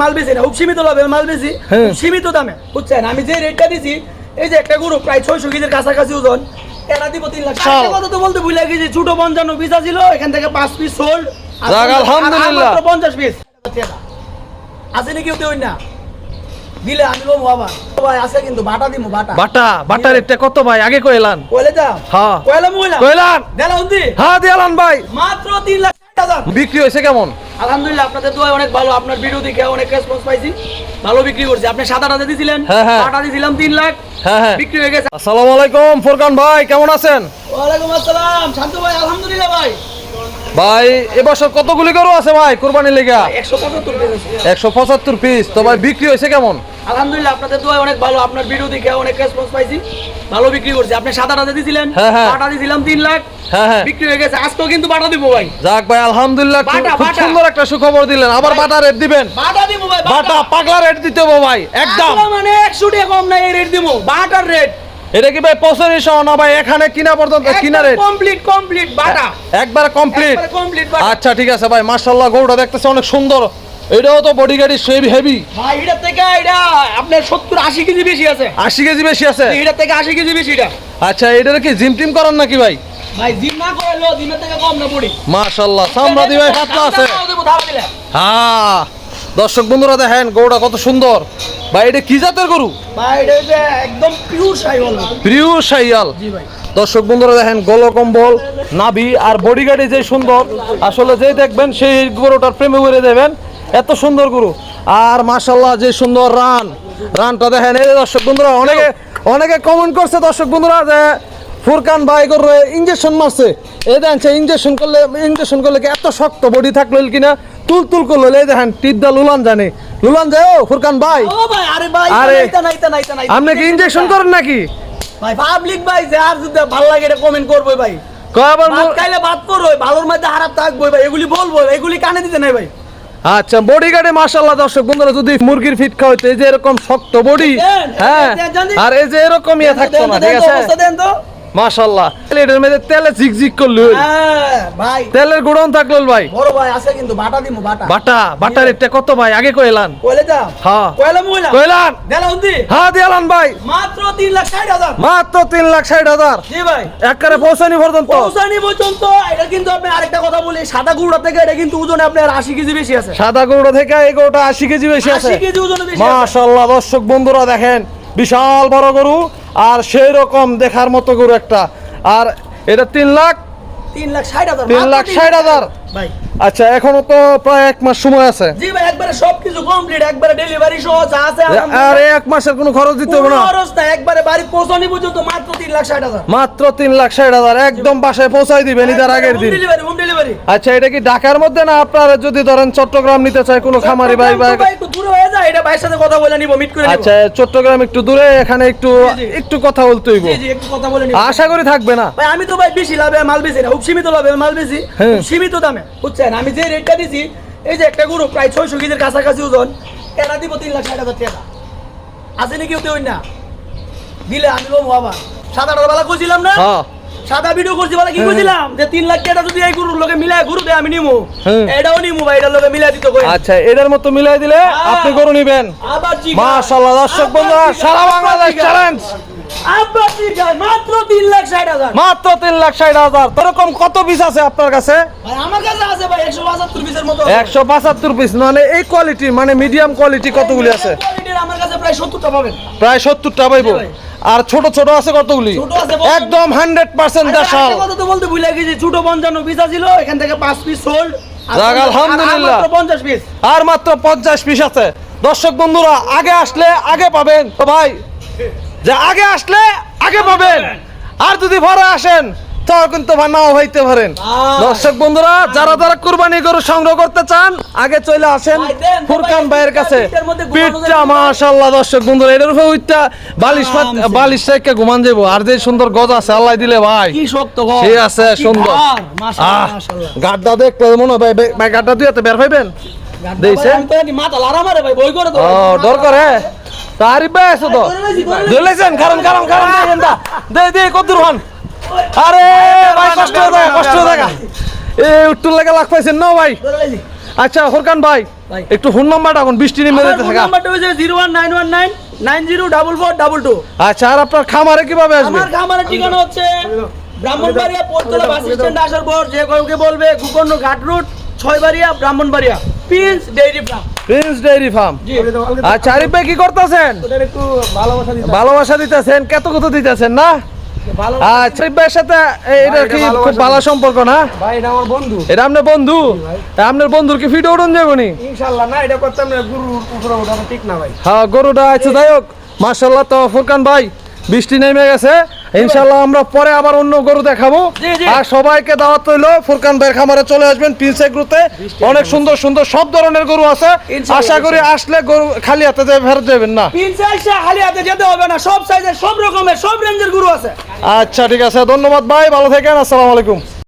মাল বেশি না খুব সীমিত লাভে মাল বেশি হ্যাঁ। সীমিত দামে বুঝছেন? আমি যে রেটটা দিছি এই যে একটা গরু প্রায় ছয়শো কেজির কাছাকাছি ওজন এটা দিব তিন লাখ। কথা তো বলতে ভুলে গেছি ছোট পঞ্চান্ন পিস ছিল এখান থেকে পাঁচ পিস সোল্ড আলহামদুলিল্লাহ। পঞ্চাশ পিস আছে নাকি কেউ না দিলে আমি লোম আবার। ভাই আছে কিন্তু বাটা দিমু বাটা। বাটা রেটটা কত ভাই? আগে কইলান কইলে যা হ্যাঁ। কইলাম কইলাম। দেলা উন্দি হ্যাঁ দিয়ালান ভাই। মাত্র তিন লাখ বিক্রি হয়েছে কেমন? আলহামদুলিল্লাহ আপনাদের দোয়া অনেক ভালো। আপনার ভিডিও দেখে অনেক রেসপন্স পাইছি। ভালো বিক্রি করছে। আপনি সাত আট হাজার দিয়েছিলেন হ্যাঁ, হ্যাঁ। আট দিয়েছিলাম তিন লাখ। হ্যাঁ হ্যাঁ। বিক্রি হয়ে গেছে। আসসালামু আলাইকুম ফুরকান ভাই কেমন আছেন? ওয়ালাইকুম আসসালাম। শান্ত ভাই আলহামদুলিল্লাহ ভাই। ভাই এবছর কতগুলি গরু আছে ভাই কোরবানি লেগা? একশো পঁচাত্তর পিস তো ভাই বিক্রি হয়েছে কেমন? আলহামদুলিল্লাহ আপনাদের দোয়া অনেক ভালো। আপনার ভিডিও দেখে অনেক রেসপন্স পাইছি। ভালো বিক্রি করছি। আপনি সাত আট হাজার দিয়েছিলেন হ্যাঁ, হ্যাঁ। আট দিয়েছিলাম তিন লাখ। হ্যাঁ হ্যাঁ। বিক্রি হয়ে গেছে। আজকেও কিন্তু বাটা দিব ভাই। যাক ভাই আলহামদুলিল্লাহ খুব-। সুন্দর একটা সুখবর দিলেন। আবার বাটা রেট দিবেন। বাটা দিব ভাই বাটা। পাগলা রেট দিতে হবে ভাই একদম। মানে একশো টাকা কম নাই এই রেট দিব। বাটার রেট এটা কি ভাই পৌঁছানি সহ না ভাই এখানে কিনা পর্যন্ত কিনা রেট কমপ্লিট কমপ্লিট বাটা। একবারে কমপ্লিট বাটা। আচ্ছা ঠিক আছে ভাই মাশাআল্লাহ গরুটা দেখতেছে অনেক সুন্দর। এটাও তো বডি গাড়ি সেভি হেভি ভাই এটা থেকে এটা আপনার সত্তর আশি কেজি বেশি আছে। আশি কেজি বেশি আছে? এটা থেকে আশি কেজি বেশি এটা। আচ্ছা এটার কি জিম টিম করান নাকি ভাই? ভাই জিম না করে লো জিমের থেকে কম না পড়ি মাশাআল্লাহ সামরাদি ভাই পাতলা আছে। হ্যাঁ দর্শক বন্ধুরা দেখেন গরুটা কত সুন্দর। ভাই এটা কি জাতের গরু? ভাই এটা একদম পিওর বলব প্রিয় সাইয়াল। জি ভাই। দর্শক বন্ধুরা দেখেন গল কম্বল নাভি আর বডি গাড়ি যে সুন্দর আসলে যেই দেখবেন সেই গরুটার প্রেমে উড়ে দেবেন এত সুন্দর গরু। আর মাশাল্লাহ যে সুন্দর রান। রানটা দেখেন এই দর্শক বন্ধুরা অনেকে অনেকে কমেন্ট করছে দর্শক বন্ধুরা যে ফুরকান ভাই গরু ইঞ্জেকশন মারছে। এই দেখেন সে ইঞ্জেকশন করলে ইঞ্জেকশন করলে কি এত শক্ত বডি থাকল কিনা? তুল তুল করল দেখেন টিদ্দা লুলান জানে। লুলান যায় ও ফুরকান ভাই। ও ভাই আরে ভাই আরে, আপনি কি ইঞ্জেকশন করেন নাকি? ভাই পাবলিক ভাই যে আর যদি ভালো লাগে এটা কমেন্ট করবে ভাই। কয় আবার ভাত খাইলে ভাত করবে ভালোর মধ্যে খারাপ থাকবে ভাই এগুলি বলব এগুলি কানে দিতে নাই ভাই। আচ্ছা বডি গার্ডে মাশাল্লাহ দর্শক বন্ধুরা যদি মুরগির ফিট খাওয়াইতে এই যে এরকম শক্ত বডি হ্যাঁ। আর এই যে এরকম ইয়ে থাকতো না ঠিক আছে? মাশাল্লাহ এটার মধ্যে তেলে ঝিকঝিক করল হ্যাঁ ভাই। তেলের গুড়ন থাকল ভাই। বড় ভাই আছে কিন্তু বাটা দিমু বাটা। বাটা বাটার কত ভাই? আগে কইলান কইলে যা হ্যাঁ। কইলাম কইলাম। কইলান উন্দি হ্যাঁ ভাই। মাত্র তিন লাখ ষাট হাজার। মাত্র তিন লাখ ষাট হাজার। জি ভাই। একবারে পৌঁছানি পর্যন্ত। পৌঁছানি পর্যন্ত। এটা কিন্তু আপনি আরেকটা কথা বলি সাদা গুঁড়া থেকে এটা কিন্তু ওজনে আপনার আশি কেজি বেশি আছে। সাদা গরুটা থেকে এই গরুটা আশি কেজি বেশি আছে। আশি কেজি ওজনে বেশি মাশাল্লাহ দর্শক বন্ধুরা দেখেন বিশাল বড় গরু। আর সেই রকম দেখার মতো গরু একটা। আর এটা তিন লাখ? তিন লাখ ষাট হাজার। তিন লাখ ষাট হাজার। ভাই। আচ্ছা এখনও তো প্রায় এক মাস সময় আছে। জি ভাই একবারে সবকিছু কমপ্লিট একবারে ডেলিভারি সহ যা আছে আর এক মাসের কোনো খরচ দিতে হবে না। খরচ না একবারে বাড়ি পৌঁছানি পর্যন্ত মাত্র তিন লাখ ষাট হাজার। মাত্র তিন লাখ ষাট হাজার একদম বাসায় পৌঁছাই দিবেন ঈদের আগের দিন। ডেলিভারি হোম ডেলিভারি আচ্ছা এটা কি ঢাকার মধ্যে না আপনারা যদি ধরেন চট্টগ্রাম নিতে চায় কোনো খামারি ভাই ভাই একটু দূরে হয়ে যায় এটা ভাইয়ের সাথে কথা বলে নিব মিট করে নিব। আচ্ছা চট্টগ্রাম একটু দূরে এখানে একটু। একটু কথা বলতে হইব। জি জি একটু কথা বলে নিব। আশা করি থাকবে না। ভাই আমি তো ভাই বেশি লাভে মাল বেশি না খুব সীমিত লাভে মাল বেশি হ্যাঁ। সীমিত দামে বুঝছেন? আমি যে রেটটা দিছি এই যে একটা গরু প্রায় ছয়শো কেজির কাছাকাছি ওজন এটা দিব তিন লাখ ষাট হাজার টাকা। আছে নাকি কেউ না? দিলে আমি লোম আবার সাত আট বেলা করছিলাম না? হ্যাঁ। সাদা ভিডিও করছি বলে কি হ্যাঁ। করছিলাম যে তিন লাখ টাকা যদি এই গরুর লোকে মিলাই গরু দেয় আমি নিমু। হ্যাঁ। এটাও নিমু ভাই এটার লোকে মিলাই দিত কই? আচ্ছা এটার মতো মিলাই দিলে। আপনি গরু নিবেন। মাশাআল্লাহ দর্শক বন্ধুরা সারা বাংলাদেশ চ্যালেঞ্জ মাত্র তিন লাখ ষাট হাজার। মাত্র তিন লাখ ষাট হাজার। এরকম কত পিস আছে আপনার কাছে? আমার কাছে আছে ভাই একশো পঁচাত্তর পিসের মতো। একশো পঁচাত্তর পিস মানে এই কোয়ালিটি মানে মিডিয়াম কোয়ালিটি কতগুলি আছে? আমার কাছে প্রায় সত্তরটা পাবেন। প্রায় সত্তরটা পাইবো। ভাই। আর ছোট ছোট আছে কতগুলি। একদম হান্ড্রেড পার্সেন্ট আচ্ছা, দেশাল। কথা তো বলতে ভুলে গেছি ছোট পঞ্চান্ন পিস ছিল এখান থেকে পাঁচ পিস সোল্ড আলহামদুলিল্লাহ। পঞ্চাশ পিস আর মাত্র পঞ্চাশ পিস আছে। দর্শক বন্ধুরা আগে আসলে আগে পাবেন। তো ভাই যে আগে আসলে আগে পাবেন। আর যদি পরে আসেন তো নাও হইতে পারেন। দর্শক বন্ধুরা যারা যারা কুরবানি গরু সংগ্রহ করতে চান আগে চলে আসেন ফুরকান ভাইয়ের কাছে। পিঠটা মাশাআল্লাহ দর্শক বন্ধুরা উপরে উইটা বালিশ বালিশ থেকে ঘুমান যাব আর যে সুন্দর গজ আছে আল্লাহ দিলে ভাই। কি শক্ত ঠিক আছে, সুন্দর। মাশাআল্লাহ। গাড্ডা দেখলে মনে হয় ভাই গাড্ডা বের হইবেন? ও ডর করে তারিফ ভাই আছে তো। ধরলেছেন কারণ কারণ কারণ দা দে কত হন আরে ভাই কষ্ট হয়ে কষ্ট হয়ে এ উত্তর লাগা লাগ পাইছেন না ভাই? আচ্ছা ফোরকান ভাই। একটু ফোন নাম্বারটা এখন বৃষ্টি নেমে যেতে থাকা নাম্বারটা আচ্ছা আর আপনার খামারে কীভাবে আসবে? আমার খামারের ঠিকানা হচ্ছে ব্রাহ্মণবাড়িয়া পোর্টতলা বাস স্ট্যান্ড আসার পর যে কাউকে বলবে গুকর্ণ ঘাট route Chhoybaria Brahmanbaria. Prince dairy farm prince dairy farm আচ্ছা আরিফ ভাই কি করতেছেন? ভালোবাসা দিতে। ভালোবাসা দিতেছেন? কত কত দিতেছেন না? ভালো আচ্ছা ভাইয়ের সাথে এটা কি খুব ভালো সম্পর্ক না? ভাই এটা আমার বন্ধু। এটা আপনার বন্ধু? আপনার বন্ধুর কি ফিটে উঠুন যাবনি ইনশাল্লাহ না এটা করতাম না গুরু উপরে ওঠানো ঠিক না ভাই। হ্যাঁ গরুটা আছে যাই হোক। তো ফুরকান ভাই বৃষ্টি নেমে গেছে। ইনশাল্লাহ আমরা পরে আবার অন্য গরু দেখাবো। আর সবাইকে দাওয়াত রইল ফুরকান ভাইয়ের খামারে চলে আসবেন প্রিন্স গ্রুতে অনেক সুন্দর সুন্দর সব ধরনের গরু আছে। আশা করি আসলে গরু খালি হাতে যে ফেরত যাবেন না। খালি হাতে যেতে হবে না সব সাইজের সব রকমের সব রেঞ্জের গরু আছে। আচ্ছা ঠিক আছে। ধন্যবাদ ভাই ভালো থাকেন আসসালামু আলাইকুম।